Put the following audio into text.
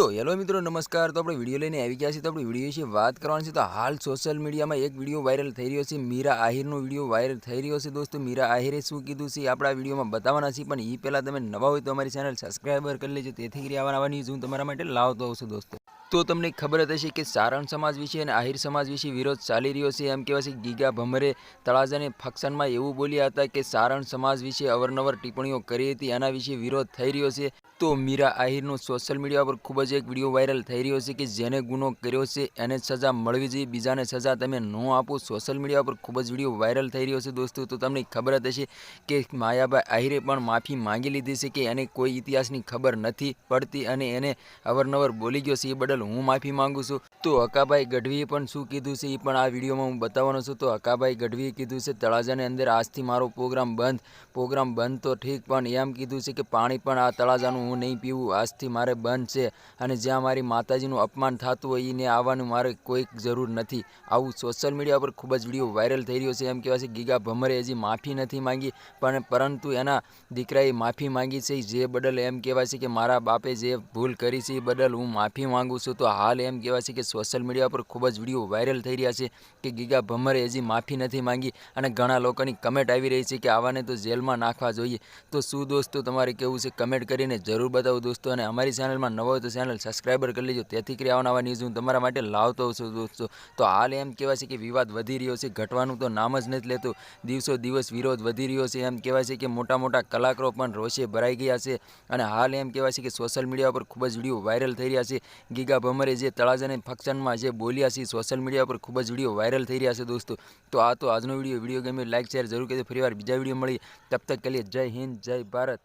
તો હેલો મિત્રો, નમસ્કાર. તો આપણે વીડિયો લઈને આવી ગયા છીએ. તો આપણે વીડિયો વિશે વાત કરવાની છે. તો હાલ સોશિયલ મીડિયામાં એક વીડિયો વાયરલ થઈ રહ્યો છે. મીરા આહિરનો વીડિયો વાયરલ થઈ રહ્યો છે દોસ્તો. મીરા આહિરે શું કીધું છે આપણા વિડીયોમાં બતાવવાના છે પણ એ પહેલાં તમે નવા હોય તો અમારી ચેનલ સબસ્ક્રાઈબર કરી લેજો. તેથી કરી આવવાના ન્યૂઝ હું તમારા માટે લાવતો છું દોસ્તો. તો તમને ખબર જ હશે કે સારણ સમાજ વિશે અને આહિર સમાજ વિશે વિરોધ ચાલી રહ્યો છે. એમ કહેવાય છે ગીગા ભમરે તળાજાને ફંક્શનમાં એવું બોલ્યા હતા કે સારણ સમાજ વિશે અવરનવર ટિપ્પણીઓ કરી હતી. એના વિશે વિરોધ થઈ રહ્યો છે. તો મીરા આહિરનો સોશિયલ મીડિયા પર ખૂબ જ એક વીડિયો વાયરલ થઈ રહ્યો છે કે જેને ગુનો કર્યો છે, એને સજા મળવી જોઈએ, બીજાને સજા તમે ન આપો. સોશિયલ મીડિયા પર ખૂબ જ વીડિયો વાયરલ થઈ રહ્યો છે દોસ્તો. તો તમને ખબર જ હશે કે માયાભાઈ આહિરે પણ માફી માંગી લીધી છે કે એને કોઈ ઇતિહાસની ખબર નથી પડતી અને એને અવરનવર બોલી ગયો છે. એ બદલ હું માફી માંગુ છું. તો હકાભાઈ ગઢવીએ પણ શું કીધું છે એ પણ આ વિડીયોમાં હું બતાવવાનો છું. તો હકાભાઈ ગઢવીએ કીધું છે, તળાજાની અંદર આજથી મારો પ્રોગ્રામ બંધ. પ્રોગ્રામ બંધ તો ઠીક, પણ એમ કીધું છે કે પાણી પણ આ તળાજાનું હું નહીં પીવું. આજથી મારે બંધ છે. અને જ્યાં મારી માતાજીનું અપમાન થતું હોય એને આવવાનું મારે કોઈ જરૂર નથી. આવું સોશિયલ મીડિયા પર ખૂબ જ વીડિયો વાયરલ થઈ રહ્યો છે. એમ કહેવાય છે ગીગા ભમરે હજી માફી નથી માંગી, પણ પરંતુ એના દીકરાએ માફી માંગી છે. જે બદલ એમ કહેવાય છે કે મારા બાપે જે ભૂલ કરી છે એ બદલ હું માફી માંગુ છું. તો હાલ એમ કહેવાય છે કે સોશિયલ મીડિયા પર ખૂબ જ વીડિયો વાયરલ થઈ રહ્યા છે કે ગીગા ભમરે હજી માફી નથી માંગી. અને ઘણા લોકોની કમેન્ટ આવી રહી છે કે આવાને તો જેલમાં નાખવા જોઈએ. તો શું દોસ્તો, તમારે કેવું છે? કમેન્ટ કરીને જરૂર બતાવો દોસ્તો. અને અમારી ચેનલમાં નવો તો ચેનલ સબસ્ક્રાઈબર કરી લેજો. તેથી કરી આવા ન્યૂઝ હું તમારા માટે લાવતો છું દોસ્તો. તો હાલ એમ કહેવાય છે કે વિવાદ વધી રહ્યો છે. ઘટવાનું તો નામ જ નથી લેતું. દિવસો દિવસ વિરોધ વધી રહ્યો છે. એમ કહેવાય છે કે મોટા મોટા કલાકારો પણ રોષે ભરાઈ ગયા છે. અને હાલ એમ કહેવાય છે કે સોશિયલ મીડિયા પર ખૂબ જ વીડિયો વાયરલ થઈ રહ્યા છે. ગીગા ભમરે જે તળાજાને ફંક્શનમાં જે બોલ્યા છે સોશિયલ મીડિયા પર ખૂબ જ વીડિયો વાયરલ થઈ રહ્યા છે દોસ્તો. તો આ તો આજનો વીડિયો. વીડિયો ગમે લાઈક શેર જરૂર કરી ફરીવાર બીજા વીડિયો મળી તબ તક કરીએ. જય હિન્દ, જય ભારત.